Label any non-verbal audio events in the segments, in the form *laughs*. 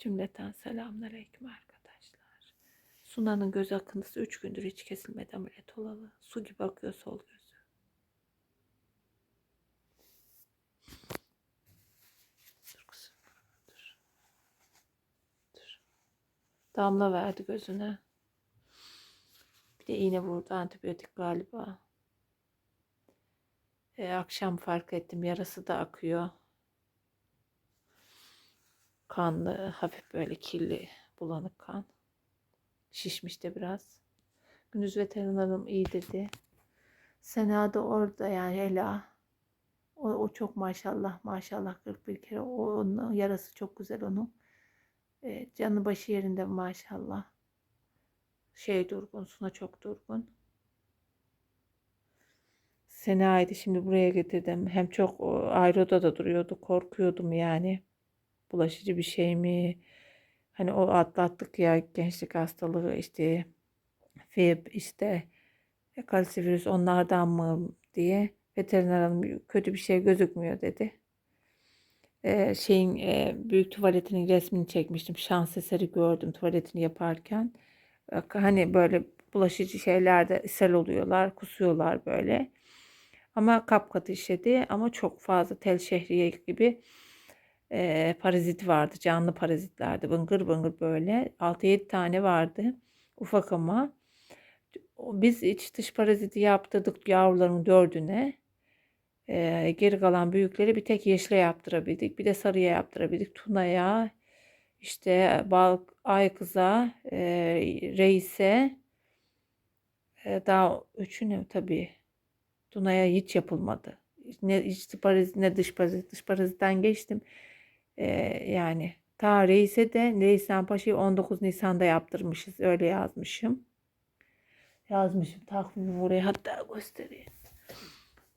Cümleten selamünaleyküm arkadaşlar. Suna'nın göz akıntısı 3 gündür hiç kesilmedi ameliyat olalı. Su gibi akıyor sol gözü. Dur. Dur. Dur. Damla verdi gözüne. Bir de iğne vurdu antibiyotik galiba. E, akşam fark ettim yarası da akıyor. Kanlı, hafif böyle kirli, bulanık kan. Şişmiş de biraz. Gündüz veterinerim iyi dedi. Sena da orada yani Ela. O, o çok maşallah maşallah 41 kere. O, onun yarası çok güzel onun. E, canı başı yerinde maşallah. Şey durgun, Suna çok durgun. Sena'ydı şimdi buraya getirdim. Hem çok ayrı odada duruyordu. Korkuyordum yani bulaşıcı bir şey mi? Hani o atlattık ya gençlik hastalığı işte fib işte e, kalsivirüs onlardan mı diye veteriner hanım kötü bir şey gözükmüyor dedi. Ee, şeyin e, büyük tuvaletinin resmini çekmiştim. Şans eseri gördüm tuvaletini yaparken. Ee, Hani böyle bulaşıcı şeylerde ishal oluyorlar, kusuyorlar böyle. Ama kapkatı işledi ama çok fazla tel şehriye gibi e, parazit vardı. Canlı parazitlerdi. Bıngır bıngır böyle. 6-7 tane vardı. Ufak ama. Biz iç dış paraziti yaptırdık yavruların dördüne. E, geri kalan büyükleri bir tek yeşile yaptırabildik. Bir de sarıya yaptırabildik. Tuna'ya, işte bal ay kıza, e, reise, e, daha üçüne tabii. Tuna'ya hiç yapılmadı. Ne iç parazit ne dış parazit. Dış parazitten geçtim. Ee, yani ta reise de Nisan Paşa'yı 19 Nisan'da yaptırmışız. Öyle yazmışım. Yazmışım takvimi buraya hatta göstereyim.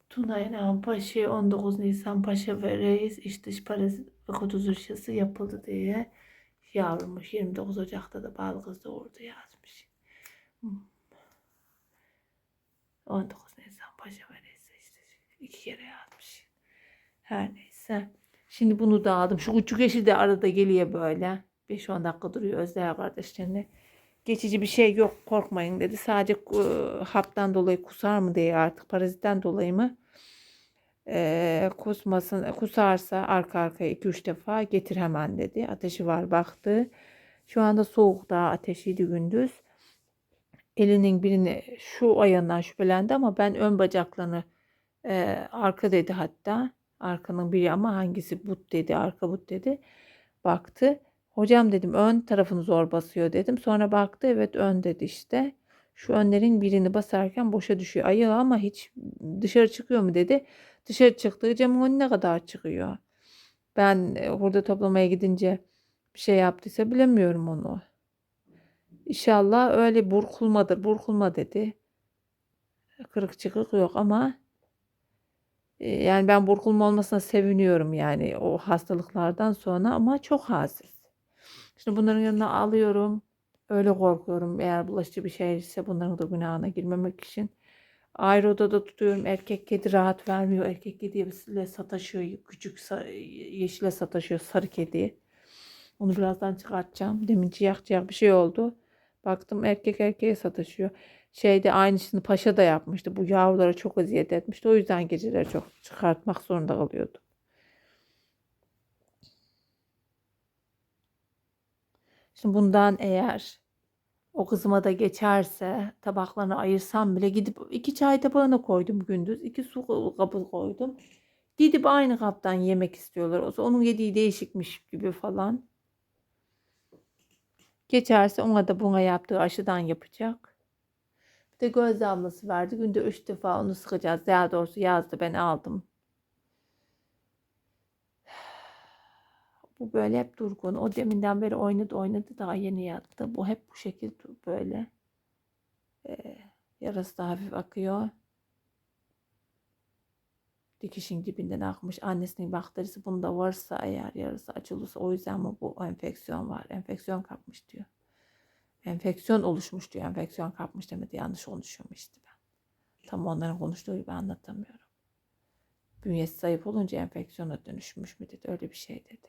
Tuna İnan Paşa 19 Nisan Paşa ve Reis iç dış parazit ve kuduz yapıldı diye yavrumuş. 29 Ocak'ta da Balgız doğurdu yazmış. 19 Nisan Paşa ve Reis işte iki kere yazmış. Her neyse. Şimdi bunu da aldım. Şu küçük eşi de arada geliyor böyle. 5-10 dakika duruyor Özdeğer kardeşlerine. Geçici bir şey yok korkmayın dedi. Sadece e, haptan dolayı kusar mı diye artık parazitten dolayı mı? E, kusmasın, kusarsa arka arkaya 2-3 defa getir hemen dedi. Ateşi var baktı. Şu anda soğuk daha ateşiydi gündüz. Elinin birini şu ayağından şüphelendi ama ben ön bacaklarını e, arka dedi hatta. Arkanın biri ama hangisi but dedi, arka but dedi. Baktı. Hocam dedim ön tarafını zor basıyor dedim. Sonra baktı evet ön dedi işte. Şu önlerin birini basarken boşa düşüyor ayağı ama hiç dışarı çıkıyor mu dedi. Dışarı çıktığı camın önüne kadar çıkıyor. Ben e, burada toplamaya gidince bir şey yaptıysa bilemiyorum onu. İnşallah öyle burkulmadır. Burkulma dedi. Kırık çıkık yok ama e, yani ben burkulma olmasına seviniyorum yani o hastalıklardan sonra ama çok hassiz. Şimdi bunların yanına alıyorum. Öyle korkuyorum eğer bulaşıcı bir şeyse bunların da günahına girmemek için. Ayrı odada tutuyorum. Erkek kedi rahat vermiyor. Erkek kediyle sataşıyor. Küçük yeşile sataşıyor sarı kedi. Onu birazdan çıkartacağım. Demin ciyak ciyak bir şey oldu. Baktım erkek erkeğe sataşıyor. Şeyde aynısını paşa da yapmıştı. Bu yavrulara çok eziyet etmişti. O yüzden geceleri çok çıkartmak zorunda kalıyordu. Şimdi bundan eğer o kızıma da geçerse tabaklarını ayırsam bile gidip iki çay tabağına koydum gündüz. iki su kabı koydum. Gidip aynı kaptan yemek istiyorlar. O onun yediği değişikmiş gibi falan. Geçerse ona da buna yaptığı aşıdan yapacak. De göz damlası verdi. Günde üç defa onu sıkacağız. Daha doğrusu yazdı ben aldım. *sighs* Bu böyle hep durgun. O deminden beri oynadı oynadı daha yeni yattı. Bu hep bu şekilde böyle. Ee, yarası da hafif akıyor. Dikişin dibinden akmış. Annesinin bakterisi bunda varsa eğer yarısı açılırsa o yüzden mi bu enfeksiyon var? Enfeksiyon kapmış diyor. Enfeksiyon oluşmuş diyor. Enfeksiyon kapmış demedi. Yanlış konuşuyorum işte ben. Tam onların konuştuğu gibi anlatamıyorum. Bünyesi zayıf olunca enfeksiyona dönüşmüş mü dedi. Öyle bir şey dedi.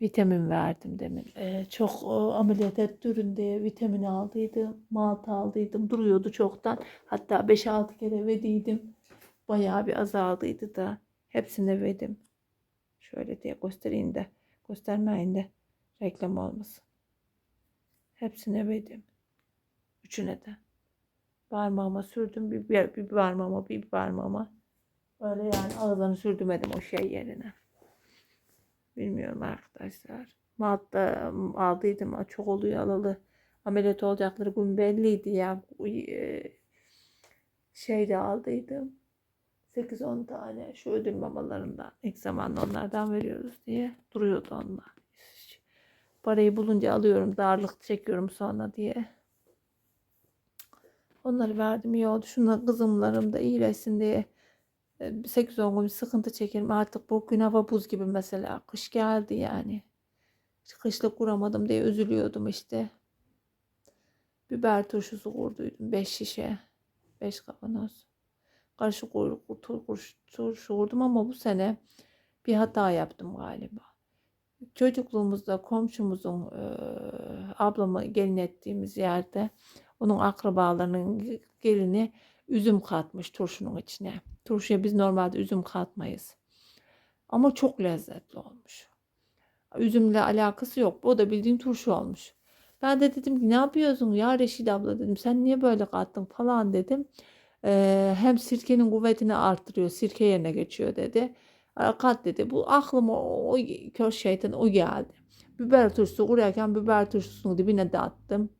Vitamin verdim demin. Ee, çok o, ameliyat ettirin diye vitamin aldıydım. Malt aldıydım. Duruyordu çoktan. Hatta 5-6 kere verdiydim. Bayağı bir azaldıydı da. Hepsini verdim. Şöyle diye göstereyim de. Göstermeyin de. Reklam olmasın. Hepsine verdim. Üçüne de. Parmağıma sürdüm. Bir, bir, bir parmağıma bir parmağıma. Öyle yani ağzını sürdümedim o şey yerine. Bilmiyorum arkadaşlar. Malta aldıydım. Çok oluyor alalı. Ameliyat olacakları gün belliydi ya. E, Şeyde aldıydım. 8-10 tane şu ödül mamalarından. İlk zamanda onlardan veriyoruz diye. Duruyordu onlar. Parayı bulunca alıyorum. Darlık çekiyorum sonra diye. Onları verdim iyi oldu. Şunlar kızımlarım da iyileşsin diye. 8-10 gün sıkıntı çekerim. Artık bu gün hava buz gibi mesela. Kış geldi yani. Kışlık kuramadım diye üzülüyordum işte. Biber turşusu kurduydum. 5 şişe. 5 kavanoz. Karışık kuyruk turşu kurdum ama bu sene bir hata yaptım galiba. Çocukluğumuzda komşumuzun e, ablamı gelin ettiğimiz yerde onun akrabalarının gelini üzüm katmış turşunun içine. Turşuya biz normalde üzüm katmayız. Ama çok lezzetli olmuş. Üzümle alakası yok. O da bildiğin turşu olmuş. Ben de dedim ki ne yapıyorsun ya Reşit abla dedim. Sen niye böyle kattın falan dedim. Ee, hem sirkenin kuvvetini arttırıyor. Sirke yerine geçiyor dedi. Kat dedi. Bu aklıma o, o kör şeytan o geldi. Biber turşusu kurarken biber turşusunun dibine de attım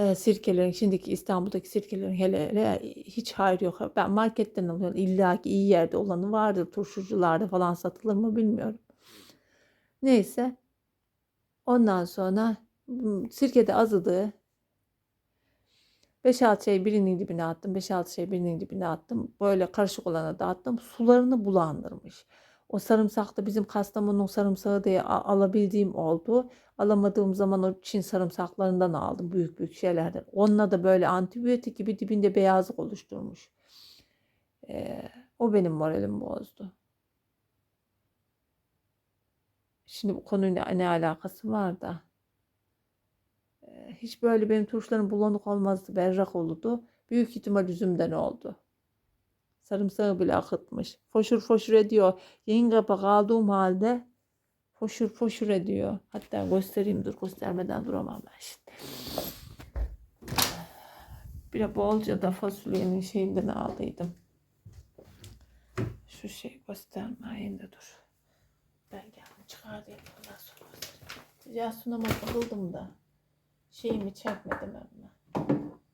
e, sirkelerin şimdiki İstanbul'daki sirkelerin hele hele hiç hayır yok. Ben marketten alıyorum. İlla ki iyi yerde olanı vardır. Turşucularda falan satılır mı bilmiyorum. Neyse. Ondan sonra sirke de azıdı. 5-6 şey birinin dibine attım. 5-6 şey birinin dibine attım. Böyle karışık olana dağıttım. Sularını bulandırmış. O sarımsak da bizim Kastamonu'nun sarımsağı diye alabildiğim oldu. Alamadığım zaman o Çin sarımsaklarından aldım büyük büyük şeylerden. Onunla da böyle antibiyotik gibi dibinde beyazlık oluşturmuş. Ee, o benim moralimi bozdu. Şimdi bu konuyla ne alakası var da. Hiç böyle benim turşularım bulanık olmazdı, berrak olurdu. Büyük ihtimal üzümden oldu. Sarımsağı bile akıtmış. Foşur foşur ediyor. Yayın kapak aldığım halde foşur foşur ediyor. Hatta göstereyim dur göstermeden duramam ben şimdi. Bir de bolca da fasulyenin şeyinden aldıydım. Şu şey göstermeyeyim de dur. Ben geldim çıkardayım ondan sonra. Ya sunama takıldım da şeyimi çekmedim ama.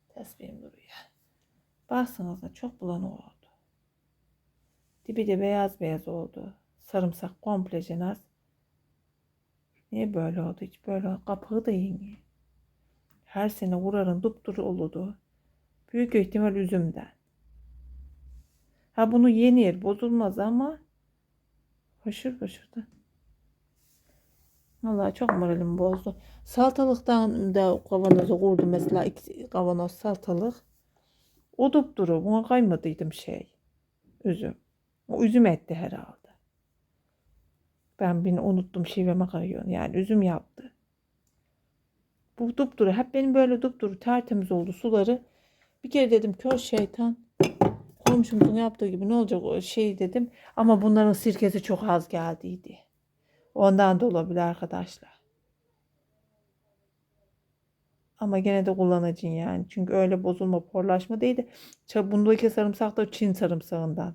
Tesbihim duruyor. Baksanıza çok bulanık oldu. Dibi de beyaz beyaz oldu. Sarımsak komple naz. Niye böyle oldu? Hiç böyle oldu. Kapağı da yeni. Her sene vurarın dupduru olurdu. Büyük ihtimal üzümden. Ha bunu yenir bozulmaz ama hoşur da. Vallahi çok moralim bozdu. Salatalıktan da kavanozu kurdum mesela iki kavanoz salatalık. O dupduru buna kaymadıydım şey. Üzüm. O üzüm etti herhalde. Ben beni unuttum şiveme kayıyor. Yani üzüm yaptı. Bu dupduru hep benim böyle dupduru tertemiz oldu suları. Bir kere dedim kör şeytan komşumuzun yaptığı gibi ne olacak o şey dedim. Ama bunların sirkesi çok az geldiydi. Ondan da olabilir arkadaşlar. Ama gene de kullanıcın yani. Çünkü öyle bozulma, porlaşma değil de bundaki sarımsak da Çin sarımsağından.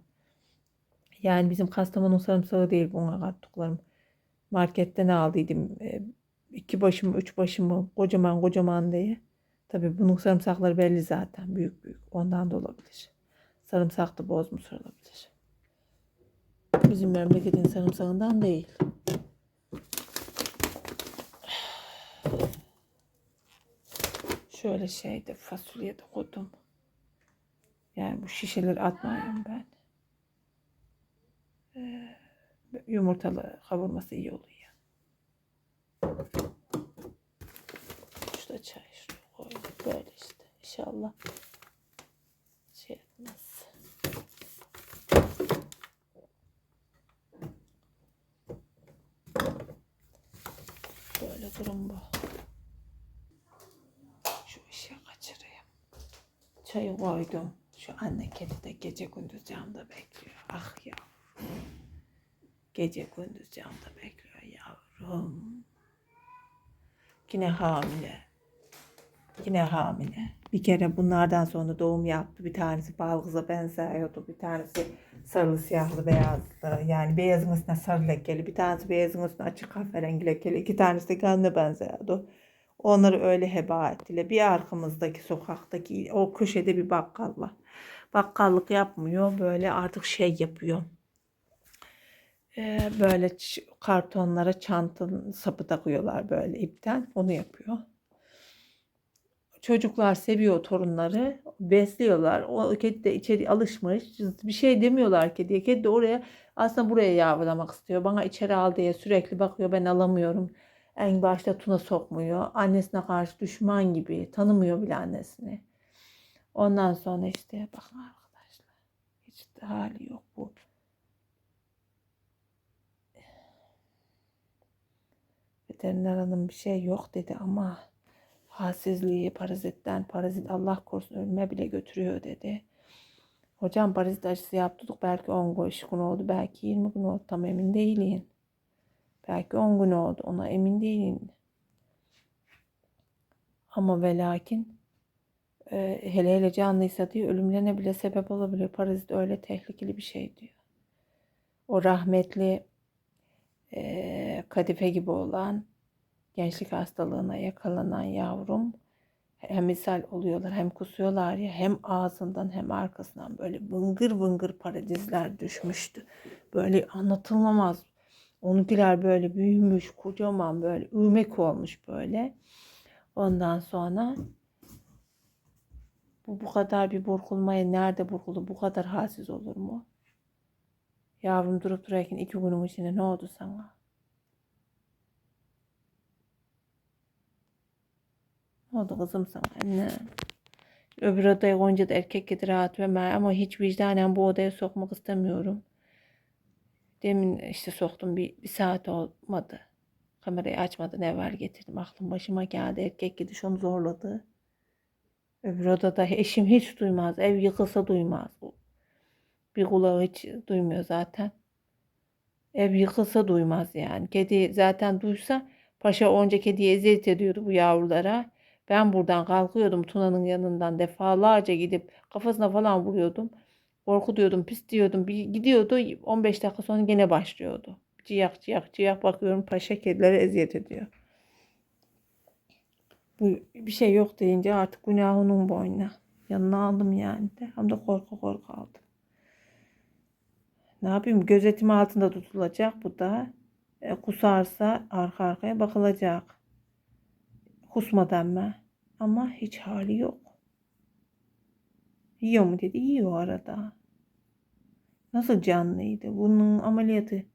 Yani bizim Kastamonu sarımsağı değil buna kattıklarım. Marketten aldıydım. E, iki başımı, üç başımı kocaman kocaman diye. Tabii bunun sarımsakları belli zaten. Büyük büyük. Ondan da olabilir. Sarımsak da bozmuş olabilir. Bizim memleketin sarımsağından değil. Şöyle şeyde fasulye de koydum. Yani bu şişeleri atmayayım ben. Ee, yumurtalı kavurması iyi oluyor. Şurada çay şuraya koydum. Böyle işte. İnşallah şey etmez. durum bu. Çayı koydum. Şu anne kedi de gece gündüz camda bekliyor. Ah ya. Gece gündüz camda bekliyor yavrum. Yine hamile. Yine hamile. Bir kere bunlardan sonra doğum yaptı. Bir tanesi balgıza benziyordu. Bir tanesi sarılı siyahlı beyazlı. Yani beyazın üstüne sarı lekeli. Bir tanesi beyazın üstüne açık kahverengi lekeli. İki tanesi de kendine benziyordu. Onları öyle heba ettiler. Bir arkamızdaki sokaktaki o köşede bir bakkal var. Bakkallık yapmıyor. Böyle artık şey yapıyor. Ee, böyle kartonlara çantanın sapı takıyorlar böyle ipten. Onu yapıyor. Çocuklar seviyor torunları. Besliyorlar. O kedi de içeri alışmış. Bir şey demiyorlar kediye. Kedi de oraya aslında buraya yavrulamak istiyor. Bana içeri al diye sürekli bakıyor. Ben alamıyorum. En başta Tuna sokmuyor. Annesine karşı düşman gibi. Tanımıyor bile annesini. Ondan sonra işte bakın arkadaşlar. Hiç de hali yok bu. Veteriner hanım bir şey yok dedi ama halsizliği, parazitten, parazit Allah korusun ölüme bile götürüyor dedi. Hocam parazit aşısı yaptırdık belki 10 gün oldu belki 20 gün oldu tam emin değilim. Belki 10 gün oldu ona emin değilim. Ama ve lakin e, hele hele canlıysa diyor ölümlerine bile sebep olabilir. Parazit öyle tehlikeli bir şey diyor. O rahmetli e, kadife gibi olan gençlik hastalığına yakalanan yavrum hem misal oluyorlar hem kusuyorlar ya hem ağzından hem arkasından böyle bıngır bıngır parazitler düşmüştü. Böyle anlatılamaz. Onunkiler böyle büyümüş kocaman böyle ürmek olmuş böyle. Ondan sonra bu bu kadar bir burkulmaya nerede burkuldu? Bu kadar halsiz olur mu? Yavrum durup durarken iki günün içinde ne oldu sana? Ne oldu kızım sana anne? Öbür odaya Gonca da erkek getir rahat verme ama hiç vicdanen bu odaya sokmak istemiyorum. Demin işte soktum bir, bir saat olmadı. Kamerayı açmadan evvel getirdim. Aklım başıma geldi. Erkek gidiş onu zorladı. Öbür odada eşim hiç duymaz. Ev yıkılsa duymaz. Bir kulağı hiç duymuyor zaten. Ev yıkılsa duymaz yani. Kedi zaten duysa paşa onca kediye eziyet ediyordu bu yavrulara. Ben buradan kalkıyordum Tuna'nın yanından defalarca gidip kafasına falan vuruyordum. Korku diyordum, pis diyordum. Bir gidiyordu 15 dakika sonra gene başlıyordu. Ciyak ciyak ciyak bakıyorum paşa kedilere eziyet ediyor. Bu bir şey yok deyince artık günah onun boynuna. Yanına aldım yani de. Hem de korku korku aldım. Ne yapayım? Gözetim altında tutulacak bu da. E, kusarsa arka arkaya bakılacak. Kusmadan mı? Ama hiç hali yok. Yiyor mu dedi. Yiyor arada. Nasıl canlıydı? Bunun ameliyatı.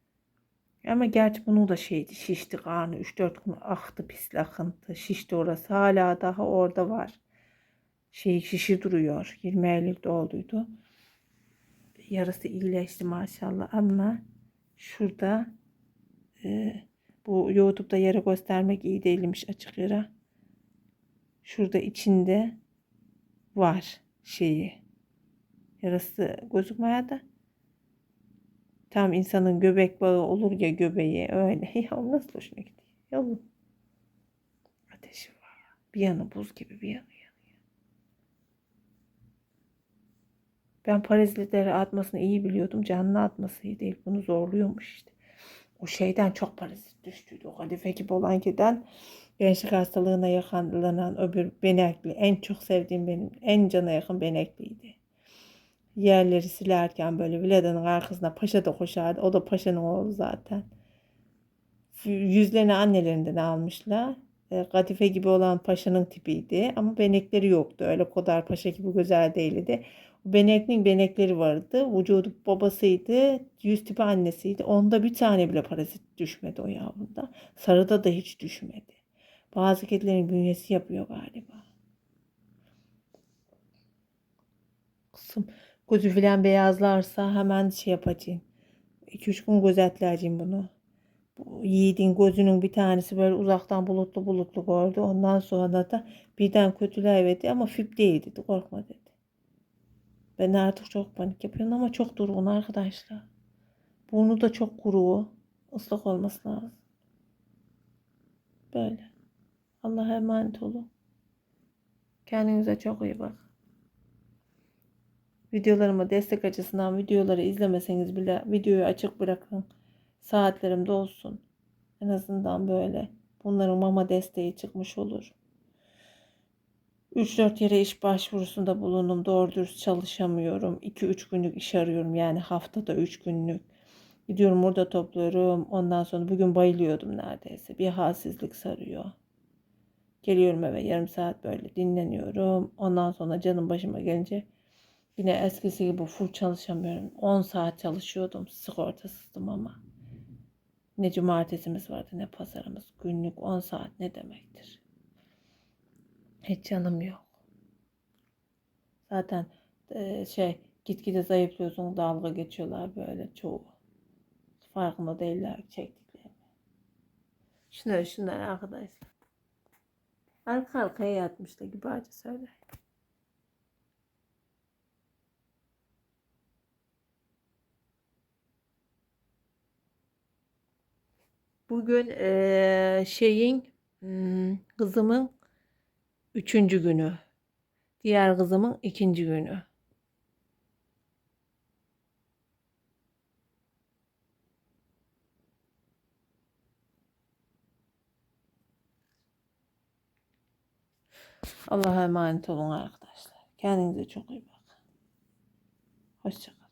Ama gerçi bunu da şeydi şişti karnı 3-4 gün aktı pisli akıntı. Şişti orası. Hala daha orada var. Şey şişi duruyor. 20 Eylül'de olduydu. Yarısı iyileşti maşallah ama şurada e, bu YouTube'da yere göstermek iyi değilmiş açık yere. Şurada içinde var şeyi. Yarısı gözükmeye de tam insanın göbek bağı olur ya göbeği öyle. *laughs* Ya nasıl hoşuna gidiyor? Yavrum. Ateşi var. Bir yanı buz gibi bir yanı yanıyor. Ben parazitleri atmasını iyi biliyordum. Canlı atması değil. Bunu zorluyormuş işte. O şeyden çok parazit düştüydü. O kadife gibi olan giden gençlik hastalığına yakalanan öbür benekli. En çok sevdiğim benim. En cana yakın benekliydi. Yerleri silerken böyle Vlada'nın arkasına paşa da koşardı. O da paşanın oğlu zaten. Yüzlerini annelerinden almışlar. E, Kadife gibi olan paşanın tipiydi. Ama benekleri yoktu. Öyle kodar paşa gibi güzel değildi. Benekli'nin benekleri vardı. Vücudu babasıydı. Yüz tipi annesiydi. Onda bir tane bile parazit düşmedi o yavrunda. Sarıda da hiç düşmedi. Bazı kedilerin bünyesi yapıyor galiba. Kızım gözü filan beyazlarsa hemen şey yapacağım. 2-3 gün gözetleyeceğim bunu. Bu Yiğit'in gözünün bir tanesi böyle uzaktan bulutlu bulutlu gördü. Ondan sonra da birden kötüler verdi ama fip değil dedi. Korkma dedi. Ben artık çok panik yapıyorum ama çok durgun arkadaşlar. Burnu da çok kuru. Islak olması lazım. Böyle. Allah'a emanet olun. Kendinize çok iyi bakın. Videolarıma destek açısından videoları izlemeseniz bile videoyu açık bırakın. Saatlerimde olsun. En azından böyle. Bunların mama desteği çıkmış olur. 3-4 yere iş başvurusunda bulundum. Doğru dürüst çalışamıyorum. 2-3 günlük iş arıyorum. Yani haftada 3 günlük. Gidiyorum orada topluyorum. Ondan sonra bugün bayılıyordum neredeyse. Bir halsizlik sarıyor. Geliyorum eve yarım saat böyle dinleniyorum. Ondan sonra canım başıma gelince yine eskisi gibi full çalışamıyorum. 10 saat çalışıyordum. Sigortasızdım ama. Ne cumartesimiz vardı ne pazarımız. Günlük 10 saat ne demektir? Hiç canım yok. Zaten e, şey gitgide zayıflıyorsun dalga geçiyorlar böyle çoğu. Farkında değiller çektiklerini. Şunlar şunlar arkadaşlar. Arka arkaya yatmış da gibi acı söyle. Bugün eee, şeyin hmm, kızımın üçüncü günü. Diğer kızımın ikinci günü. Allah'a emanet olun arkadaşlar. Kendinize çok iyi bakın. Hoşçakalın.